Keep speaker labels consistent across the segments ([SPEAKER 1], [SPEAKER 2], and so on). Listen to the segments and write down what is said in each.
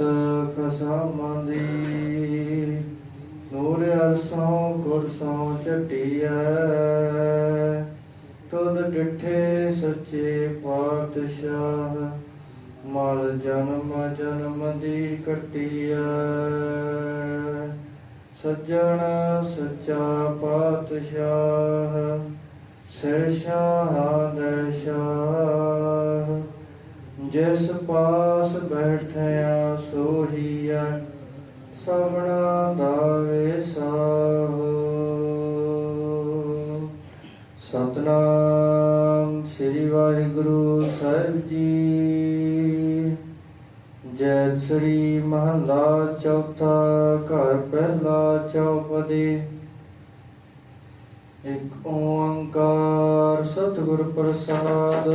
[SPEAKER 1] ਭਗਤ ਖਸਮਾਂ ਨੂਰ ਅਰਸੋਂ ਕੁਰਸੋਂ ਚਟਿਐ ਤੁਧ ਡਿਠੇ ਸੱਚੇ ਪਾਤਸ਼ਾਹ, ਮਲ ਜਨਮ ਜਨਮ ਦੀ ਕਟਿਐ ਸੱਜਣ ਸੱਚਾ ਪਾਤਸ਼ਾਹ, ਸਿਰ ਸ਼ਾਹ ਦੇ ਸ਼ਾਹ ਜਿਸ ਪਾਸ ਬੈਠਿਆ ਸੋਹੀਐ ਸਭਨਾ ਦਾ ਵੇਸਾਹੋ ਸਤਨਾਮ ਸ੍ਰੀ ਵਾਹਿਗੁਰੂ ਸਾਹਿਬ ਜੀ। ਜੈ ਸ੍ਰੀ ਮਹਲਾ ਚੌਥਾ ਘਰ ਪਹਿਲਾ ਚੌਪਦੀ। ਇਕ ਓੰਕਾਰ ਸਤਿਗੁਰ ਪ੍ਰਸਾਦ।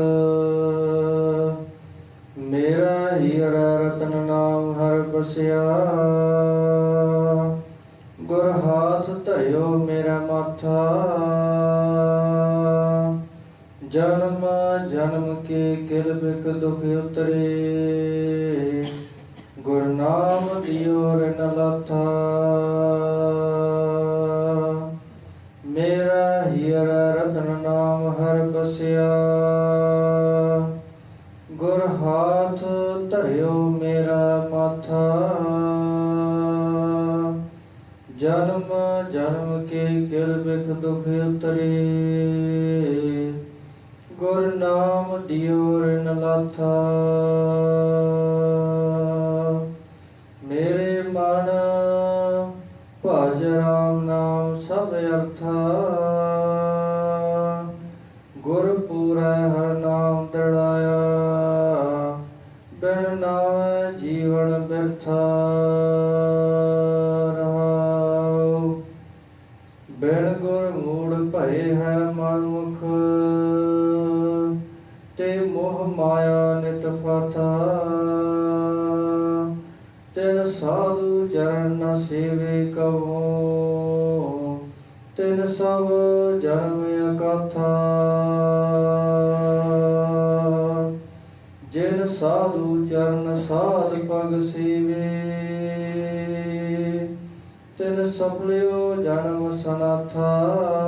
[SPEAKER 1] ਗੁਰ ਹਾਥ ਧਰਿਓ ਮੇਰਾ ਮਾਥਾ। ਜਨਮ ਜਨਮ ਕੇ ਕਿਲ ਬਿਕ ਦੁਖ ਉਤਰੇ। ਗੁਰਨਾਮ ਦਿਓ ਰਨ ਲਾਥਾ। ਜਨਮ ਜਨਮ ਕੇ ਕਿਲ ਬਿਖ ਦੁਖ ਉਤਰੇ। ਗੁਰ ਨਾਮ ਦਿਓ ਰਨ ਲਾਥਾ। ਮੇਰੇ ਮਨ ਭਜ ਰਾਮ ਨਾਮ ਸਭ ਅਰਥਾ। ਗੁਰ ਪੂਰੈ ਹਰ ਨਾਮ ਦੜਾਇਆ। ਬਿਨ ਨਾਮ ਜੀਵਨ ਬਿਰਥਾ। ਮਨੁਖ ਤੇ ਮੋਹ ਮਾਇਆ ਨਿਤ ਫਾਥਾ ਤਿਨ ਸਾਧੂ ਚਰਨ ਨ ਸੇਵੇ ਕਹੋ। ਤਿਨ ਸਭ ਜਨਮ ਅਕਥਾ ਜਿਨ ਸਾਧੂ ਚਰਨ ਸਾਧ ਪਗ ਸੇਵੇ। ਤਿਨ ਸਫਲਿਓ ਜਨਮ ਸਨਾਥਾ।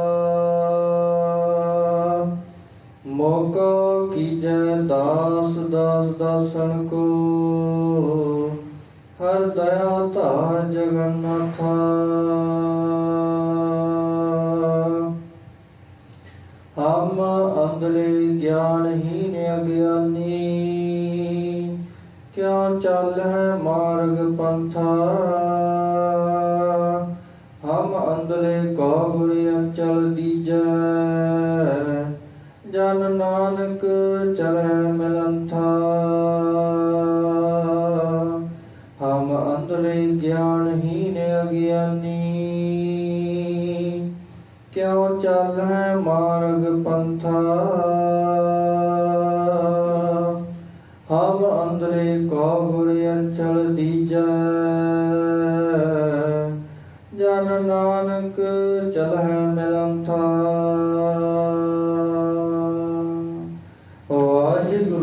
[SPEAKER 1] ਮੋਕਾ ਕੀਜੈ ਦਾਸ ਦਾਸ ਦਾਸਨ ਕੋ। ਹਰ ਦਇਆ ਧਾਰ ਜਗਨਨਾਥਾ। ਹਮ ਅੰਧਲੇ ਗਿਆਨਹੀਨ ਅਗਿਆਨੀ। ਕਿਉ ਚੱਲ ਹੈ ਮਾਰਗ ਪੰਥਾ? ਹਮ ਅੰਧਲੇ ਕੋ ਗੁਰ ਅੰਚਲ ਦੀਜੈ। ਜਨ ਨਾਨਕ ਚਲੈ ਮਿਲੰਥਾ। ਹਮ ਅੰਧਲੇ ਗਿਆਨਹੀਨ ਅਗਿਆਨੀ। ਕਿਉ ਚੱਲ ਮਾਰਗ ਪੰਥਾ। ਹਮ ਅੰਧਲੇ ਕੋ ਗੁਰ ਅੰਚਲ ਦੀਜੈ। ਜਨ ਨਾਨਕ ਚਲੈ ਮਿਲੰਥਾ।